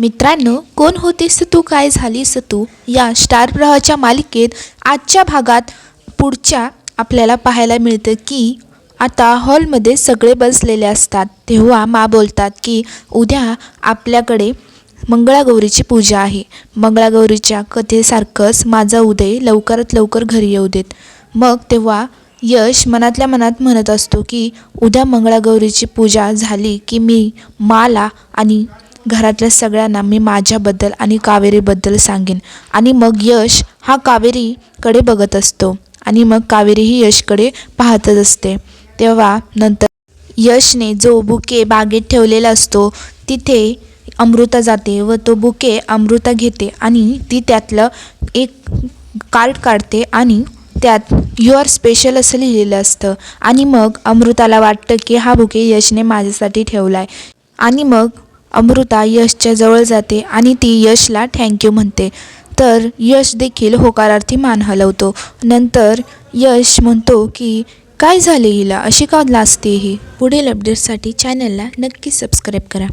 मित्रांनो कोण होतीस तू? काय झालीस तू? या स्टार प्रवाहाच्या मालिकेत आजच्या भागात पुढच्या आपल्याला पाहायला मिळतं की आता हॉलमध्ये सगळे बसलेले असतात. तेव्हा मा बोलतात की उद्या आपल्याकडे मंगळागौरीची पूजा आहे. मंगळागौरीच्या कथेसारखंच माझा उदय लवकरात लवकर घरी येऊ देत. मग तेव्हा यश मनातल्या मनात म्हणत असतो की उद्या मंगळागौरीची पूजा झाली की मी माला आणि घरातल्या सगळ्यांना मी माझ्याबद्दल आणि कावेरीबद्दल सांगेन. आणि मग यश हा कावेरीकडे बघत असतो. आणि मग कावेरीही यशकडे पाहतच असते. तेव्हा नंतर यशने जो बुके बागेत ठेवलेला असतो तिथे अमृता जाते व तो बुके अमृता घेते आणि ती त्यातलं एक कार्ड काढते आणि त्यात यू आर स्पेशल असं लिहिलेलं असतं. आणि मग अमृताला वाटतं की हा बुके यशने माझ्यासाठी ठेवला आहे आणि मग अमृता यशच्या जवळ जाते आणि ती यशला थँक्यू म्हणते. तर यश देखील होकारार्थी मान हलवतो. नंतर यश म्हणतो की काय झाले हिला? अशी का लाजते ही? पुढील अपडेट्ससाठी चॅनलला नक्की सबस्क्राईब करा.